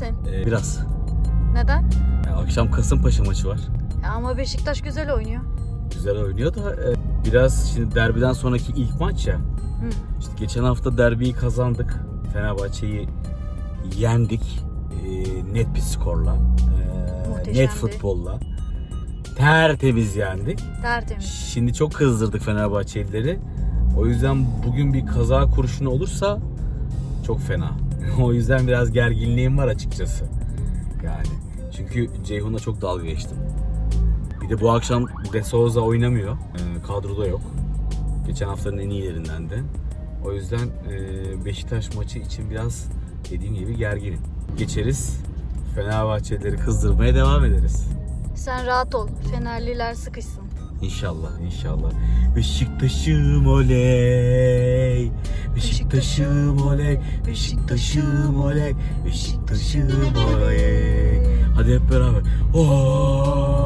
misin? Ee, biraz. Neden? Ya, akşam Kasımpaşa maçı var. Ya ama Beşiktaş güzel oynuyor. Güzel oynuyor da e, biraz şimdi derbiden sonraki ilk maç ya. Hı. İşte geçen hafta derbiyi kazandık. Fenerbahçe'yi yendik. E, net bir skorla. E, Muhteşemdi. net futbolla. Tertemiz yendik. Tertemiz. Şimdi çok kızdırdık Fenerbahçelileri. O yüzden bugün bir kaza kurşunu olursa çok fena. o yüzden biraz gerginliğim var açıkçası. Yani çünkü Ceyhun'la çok dalga geçtim. Bir de bu akşam De Souza oynamıyor. Ee, kadroda yok. Geçen haftanın en iyilerinden de. O yüzden e, Beşiktaş maçı için biraz dediğim gibi gerginim. Geçeriz. Fenerbahçelileri kızdırmaya devam ederiz. Sen rahat ol. Fenerliler sıkışsın. İnşallah inşallah. Beşiktaş'ım oley. Beşiktaş'ım oley. Beşiktaş'ım oley. Beşiktaş'ım oley. Hadi hep beraber. Oh!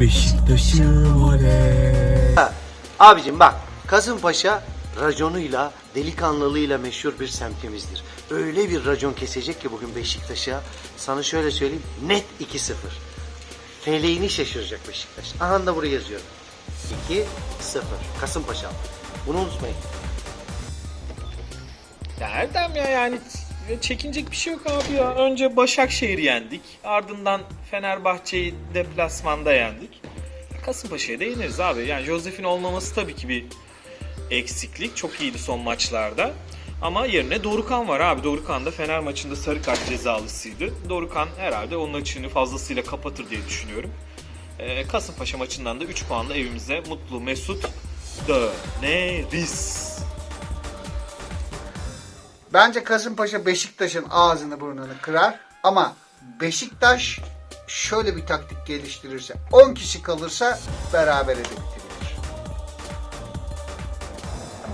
Beşiktaş'ım oley. Abicim bak Kasımpaşa raconuyla, delikanlılığıyla meşhur bir semtimizdir. Öyle bir racon kesecek ki bugün Beşiktaş'a. Sana şöyle söyleyeyim net 2-0. Feleğini şaşıracak Beşiktaş. Aha da buraya yazıyorum. 2-0. Kasımpaşa. Bunu unutmayın. Ya ya yani çekinecek bir şey yok abi ya. Önce Başakşehir'i yendik. Ardından Fenerbahçe'yi deplasmanda yendik. Kasımpaşa'ya da yeniriz abi. Yani Josef'in olmaması tabii ki bir eksiklik. Çok iyiydi son maçlarda. Ama yerine Dorukan var abi. Dorukan da Fener maçında sarı kart cezalısıydı. Dorukan herhalde onun açığını fazlasıyla kapatır diye düşünüyorum. Ee, Kasımpaşa maçından da 3 puanla evimize mutlu mesut döneriz. Bence Kasımpaşa Beşiktaş'ın ağzını burnunu kırar ama Beşiktaş şöyle bir taktik geliştirirse 10 kişi kalırsa berabere de bitirilir.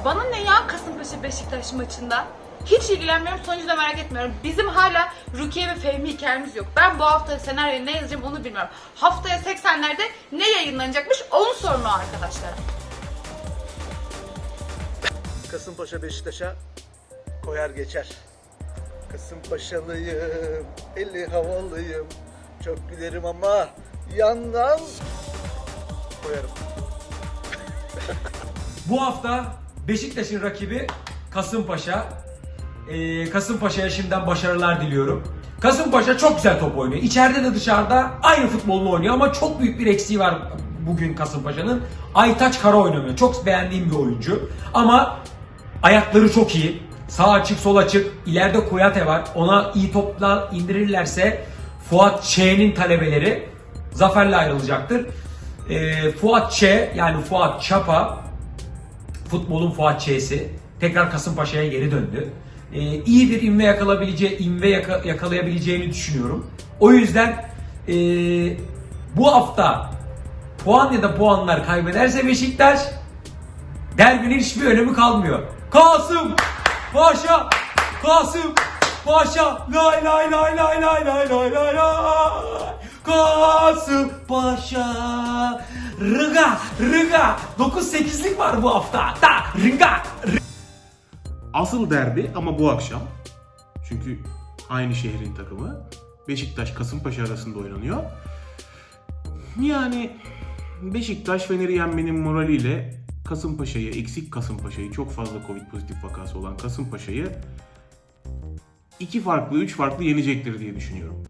Bana ne ya Kasımpaşa Beşiktaş maçında? Hiç ilgilenmiyorum sonucu da merak etmiyorum. Bizim hala Rukiye ve Fehmi hikayemiz yok. Ben bu hafta senaryoya ne yazacağım onu bilmiyorum. Haftaya 80'lerde ne yayınlanacakmış onu sorun o arkadaşlara. Kasımpaşa Beşiktaş'a koyar geçer. Kasımpaşalıyım, eli havalıyım. Çok gülerim ama yandan koyarım. Bu hafta Beşiktaş'ın rakibi Kasımpaşa. Ee, Kasımpaşa'ya şimdiden başarılar diliyorum. Kasımpaşa çok güzel top oynuyor. İçeride de dışarıda aynı futbolunu oynuyor ama çok büyük bir eksiği var bugün Kasımpaşa'nın. Aytaç Kara oynamıyor. Çok beğendiğim bir oyuncu. Ama ayakları çok iyi. Sağ açık, sol açık. İleride Koyate var. Ona iyi topla indirirlerse Fuat Ç'nin talebeleri zaferle ayrılacaktır. Ee, Fuat Ç yani Fuat Çapa futbolun Fuat Ç'si tekrar Kasımpaşa'ya geri döndü. Ee, iyi bir inme yakalayabileceği, inme yaka- yakalayabileceğini düşünüyorum. O yüzden ee, bu hafta puan ya da puanlar kaybederse Beşiktaş derbinin hiçbir önemi kalmıyor. Kasım Paşa Kasım Paşa lay lay lay lay lay lay lay lay lay Kasım Paşa Rıga Rıga 9-8'lik var bu hafta da Rıga Asıl derbi ama bu akşam. Çünkü aynı şehrin takımı. Beşiktaş Kasımpaşa arasında oynanıyor. Yani Beşiktaş Fener'i yenmenin moraliyle Kasımpaşa'yı, eksik Kasımpaşa'yı, çok fazla Covid pozitif vakası olan Kasımpaşa'yı iki farklı, üç farklı yenecektir diye düşünüyorum.